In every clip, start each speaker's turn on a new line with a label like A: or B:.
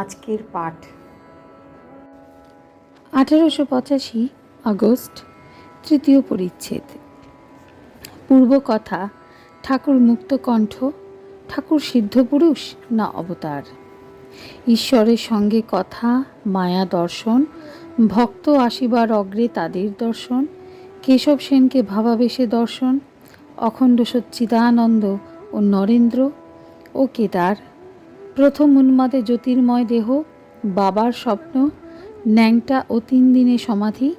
A: আজকের পাঠ। আঠারোশো পঁচাশি আগস্ট, তৃতীয় পরিচ্ছেদ। পূর্ব কথা, ঠাকুর মুক্তকণ্ঠ ঠাকুর সিদ্ধপুরুষ না অবতার? ঈশ্বরের সঙ্গে কথা, মায়া দর্শন, ভক্ত আসিবার অগ্রে তাদের দর্শন, কেশব সেনকে ভাবাবেশে দর্শন, অখণ্ড সচ্চিদানন্দ ও নরেন্দ্র ও কেদার প্রথম উন্মাদে জ্যোতির্ময় দেহ, বাবার স্বপ্ন, ন্যাংটা ও তিন দিনে সমাধি,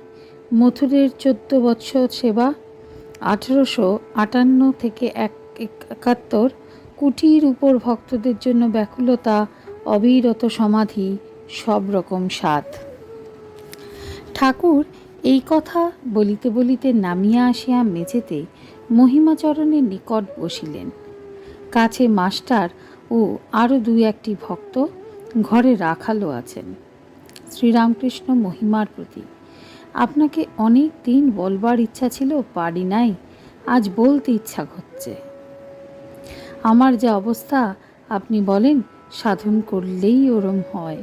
A: মথুরের চোদ্দ বৎসর সেবা, আঠেরোশো আটান্ন থেকে এক একাত্তর, কুটির উপর ভক্তদের জন্য ব্যাকুলতা, অবিরত সমাধি, সব রকম স্বাদ ঠাকুর এই কথা বলিতে বলিতে নামিয়া আসিয়া মেঝেতে মহিমাচরণের নিকট বসিলেন। কাছে মাস্টার ও আরও দুই একটি ভক্ত ঘরে রাখালো আছেন। শ্রীরামকৃষ্ণ মহিমার প্রতি। আপনাকে অনেক দিন বলবার ইচ্ছা ছিল, পারি নাই। আজ বলতে ইচ্ছা হচ্ছে আমার যে অবস্থা, আপনি বলেন, সাধন করলেই ওরম হয়,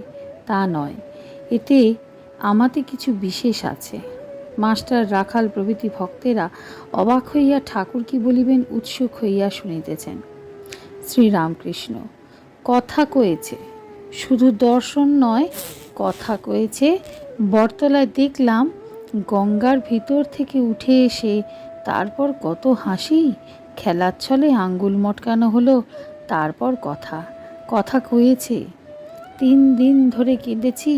A: তা নয়। এতে আমাতে কিছু বিশেষ আছে। মাস্টার রাখাল প্রভৃতি ভক্তেরা অবাক হইয়া ঠাকুর কি বলিবেন, উৎসুক হইয়া শুনিতেছেন। শ্রীরামকৃষ্ণ। কথা কয়েছে, শুধু দর্শন নয়, কথা কয়েছে, বটতলায় দেখলাম গঙ্গার ভিতর থেকে উঠে এসে তারপর কত হাসি, খেলার ছলে আঙ্গুল মটকানো হলো, তারপর কথা কথা কয়েছে, তিন দিন ধরে কেঁদেছি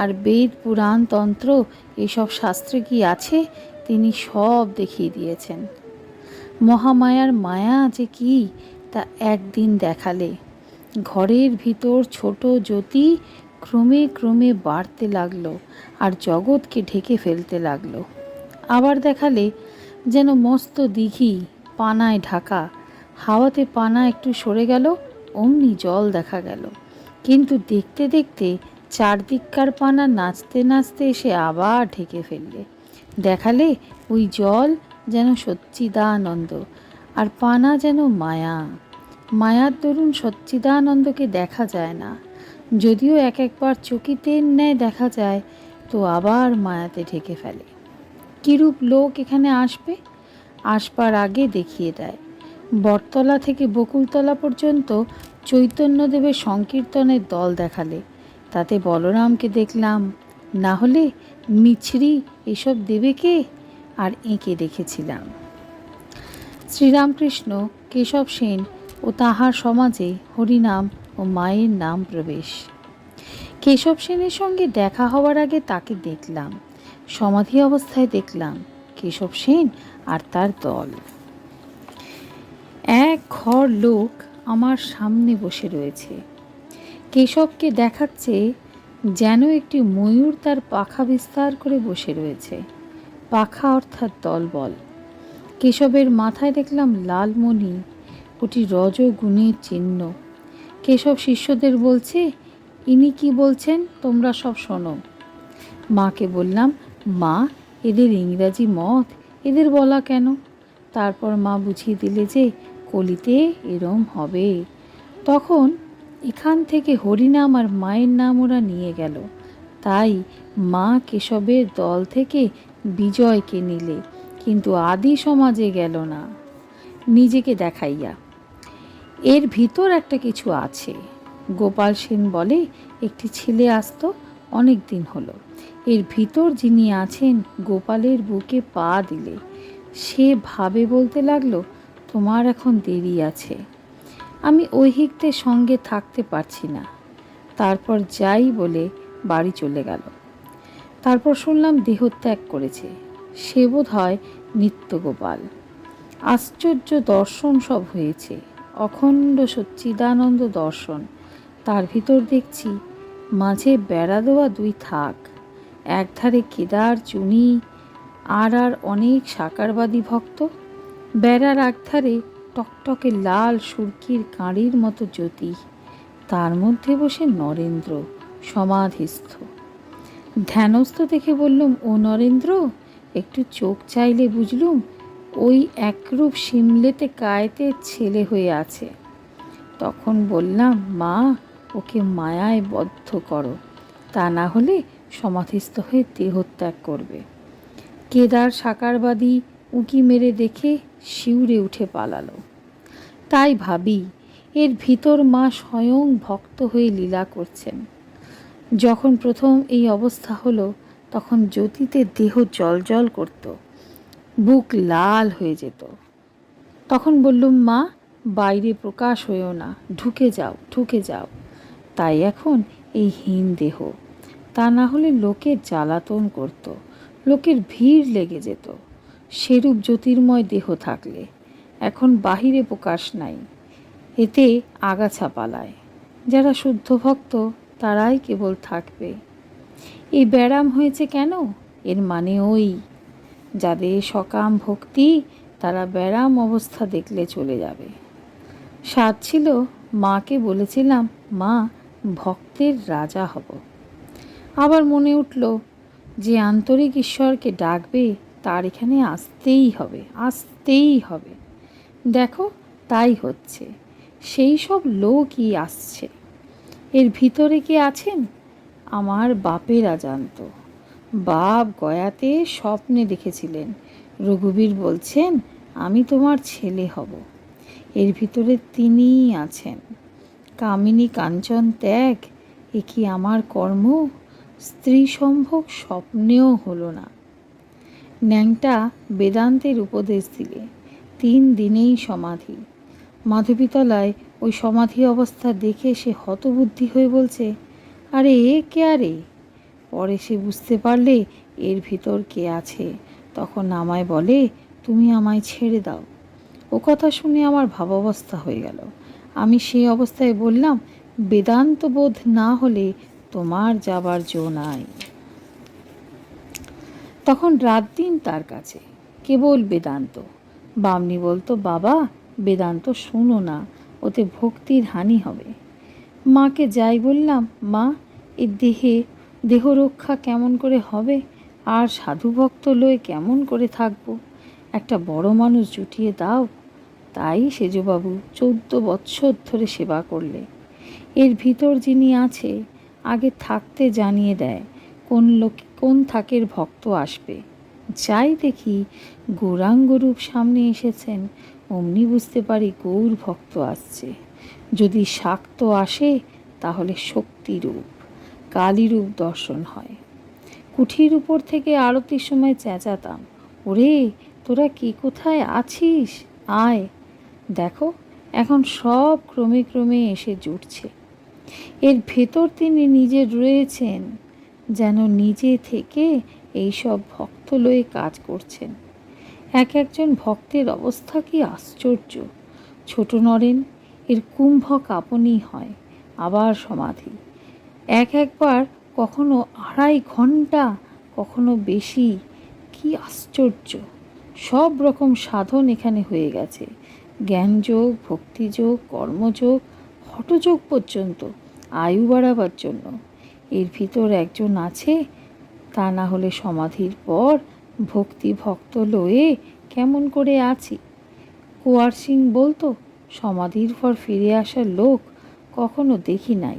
A: আর বেদ পুরাণ তন্ত্র এসব শাস্ত্রে কি আছে তিনি সব দেখিয়ে দিয়েছেন। মহামায়ার মায়া যে কি তা একদিন দেখালে। ঘরের ভিতর ছোট জ্যোতি ক্রমে ক্রমে বাড়তে লাগল আর জগৎকে ঢেকে ফেলতে লাগল। আবার দেখালে যেন মস্ত দিঘি, পানায় ঢাকা। হাওয়াতে পানা একটু সরে গেল, অমনি জল দেখা গেল। কিন্তু দেখতে দেখতে চারদিককার পানা নাচতে নাচতে এসে আবার ঢেকে ফেললে। দেখালে ওই জল যেন সচ্চিদানন্দ আর পানা যেন মায়া। মায়ার দরুন সচ্চিদানন্দকে দেখা যায় না। যদিও এক একবার চকিতের ন্যায় দেখা যায়, তো আবার মায়াতে ঢেকে ফেলে। কিরূপ লোক এখানে আসবে? আসবার আগে দেখিয়ে দেয়। বটতলা থেকে বকুলতলা পর্যন্ত চৈতন্যদেবের সংকীর্তনের দল দেখালে। তাতে বলরামকে দেখলাম, না হলে মিছরি এসব দেবে কে? আর এঁকে দেখেছিলাম। শ্রীরামকৃষ্ণ কেশব সেন ও তাহার সমাজে হরিনাম ও মায়ের নাম প্রবেশ। কেশব সেনের সঙ্গে দেখা হওয়ার আগে তাকে দেখলাম। সমাধি অবস্থায় দেখলাম কেশব সেন আর তার দল। এক ঘর লোক আমার সামনে বসে রয়েছে। কেশবকে দেখাচ্ছে যেন একটি ময়ূর তার পাখা বিস্তার করে বসে রয়েছে। পাখা অর্থাৎ দলবল। কেশবের মাথায় দেখলাম লালমণি ওটি রজগুণের চিহ্ন। কেশব শিষ্যদের বলছে, ইনি কি বলছেন তোমরা সব শোনো। মাকে বললাম, মা, এদের ইংরাজি মত, এদের বলা কেন? তারপর মা বুঝিয়ে দিলে যে কলিতে এরম হবে। তখন এখান থেকে হরিনাম আর মায়ের নাম ওরা নিয়ে গেল। তাই মা কেশবের দল থেকে বিজয়কে নিলে, কিন্তু আদি সমাজে গেল না। নিজেকে দেখাইয়া এর ভিতর একটা কিছু আছে। গোপাল সেন বলে, একটি ছেলে আসতো অনেক দিন হলো। এর ভিতর যিনি আছেন, গোপালের বুকে পা দিলে। সে ভাবে বলতে লাগল, তোমার এখন দেরি আছে। আমি ঐহিকদের সঙ্গে থাকতে পারছি না। তারপর যাই বলে বাড়ি চলে গেল। তারপর শুনলাম দেহত্যাগ করেছে। সে বোধ হয় নিত্যগোপাল। আশ্চর্য দর্শন সব হয়েছে। অখণ্ড সচ্চিদানন্দ দর্শন। তার ভিতর দেখছি, মাঝে বেড়া দেওয়া দুই থাক। একধারে কেদার, চুনি, আর আর অনেক সাকারবাদী ভক্ত। বেড়ার একধারে টকটকে লাল সুরকির কাঁড়ির মতো জ্যোতি। তার মধ্যে বসে নরেন্দ্র, সমাধিস্থ। ধ্যানস্থ দেখে বললুম, ও নরেন্দ্র, একটু চোখ চাইলে বুঝলুম ওই একরূপ সিমলেতে কায়েতে ছেলে হয়ে আছে। তখন বললাম, মা, ওকে মায়ায় বদ্ধ করো। তা না হলে সমাধিস্থ হয়ে দেহত্যাগ করবে। কেদার সাকারবাদী উঁকি মেরে দেখে শিউরে উঠে পালালো। তাই ভাবি, এর ভিতর মা স্বয়ং ভক্ত হয়ে লীলা করছেন। যখন প্রথম এই অবস্থা হলো, তখন জ্যোতিতে দেহ জল করত। বুক লাল হয়ে যেত। তখন বললুম, মা, বাইরে প্রকাশ হয়েও না। ঢুকে যাও ঢুকে যাও। তাই এখন এই হীন দেহ। তা না হলে লোকের জ্বালাতন করত, লোকের ভিড় লেগে যেত। সেরূপ জ্যোতির্ময় দেহ থাকলে এখন বাহিরে প্রকাশ নাই। এতে আগাছা পালায়। যারা শুদ্ধ ভক্ত, তারাই কেবল থাকবে। এই ব্যারাম হয়েছে কেন? এর মানে ওই যাদের সকাম ভক্তি, তারা ব্যারাম অবস্থা দেখলে চলে যাবে। সাত ছিল, মাকে বলেছিলাম, মা, ভক্তের রাজা হব। আবার মনে উঠল, যে আন্তরিক ঈশ্বরকে ডাকবে, তার এখানে আসতেই হবে আসতেই হবে। দেখো, তাই হচ্ছে। সেই সব লোকই আসছে। এর ভিতরে কে আছেন? আমার বাপেরা জানত বাপ গয়াতে স্বপ্নে দেখেছিলেন। রঘুবীর বলছেন, আমি তোমার ছেলে হব। এর ভিতরে তিনিই আছেন। কামিনী কাঞ্চন ত্যাগ, এ কি আমার কর্ম? স্ত্রী সম্ভোগ স্বপ্নেও হলো না। ন্যাংটা বেদান্তের উপদেশ দিলে। তিন দিনেই সমাধি। মাধবীতলায় ওই সমাধি অবস্থা দেখে সে হতবুদ্ধি হয়ে বলছে, আরে, এ কে আরে? পরে সে বুঝতে পারলে এর ভিতর কে আছে। তখন আমায় বলে, তুমি আমায় ছেড়ে দাও। ও কথা শুনে আমার ভাবাবস্থা হয়ে গেল। আমি সেই অবস্থায় বললাম, বেদান্ত বোধ না হলে তোমার যাবার জো নাই। তখন রাত দিন তার কাছে, কেবল বেদান্ত। বামনি বলতো, বাবা, বেদান্ত শুনো না, ওতে ভক্তির হানি হবে। মাকে যাই বললাম, মা, এ দেহে দেহ রক্ষা কেমন করে হবে? আর সাধুভক্ত লয়ে কেমন করে থাকব? একটা বড় মানুষ জুটিয়ে দাও। তাই সেজবাবু চৌদ্দ বৎসর ধরে সেবা করলে। এর ভিতর যিনি আছে, আগে থাকতে জানিয়ে দেয় কোন লোক, কোন থাকের ভক্ত আসবে। যাই দেখি গৌরাঙ্গরূপ সামনে এসেছেন, অমনি বুঝতে পারি গৌর ভক্ত আসছে। যদি শাক্ত আসে, তাহলে শক্তিরূপ কালীরূপ দর্শন হয়। কুঠির উপর থেকে আরতির সময় চেঁচাতাম, ওরে, তোরা কি কোথায় আছিস? আয়। দেখো, এখন সব ক্রমে ক্রমে এসে জুটছে। এর ভেতর তিনি নিজে রয়েছেন, যেন নিজে থেকে এইসব ভক্ত লয়ে কাজ করছেন। এক একজন ভক্তের অবস্থা কি আশ্চর্য। ছোট নরেন, এর কুম্ভ কাঁপনই হয়, আবার সমাধি। এক একবার, কখনো আড়াই ঘণ্টা কখনো বেশি। কি আশ্চর্য! সব রকম সাধন এখানে হয়ে গেছে। জ্ঞানযোগ, ভক্তিযোগ, কর্মযোগ হটযোগ পর্যন্ত, আয়ু বাড়াবার জন্য। এর ভিতর একজন আছে, তা না হলে সমাধির পর ভক্তি ভক্ত লয়ে কেমন করে আছি? কুয়ার সিং বলতো, সমাধির পর ফিরে আসার লোক কখনো দেখি নাই।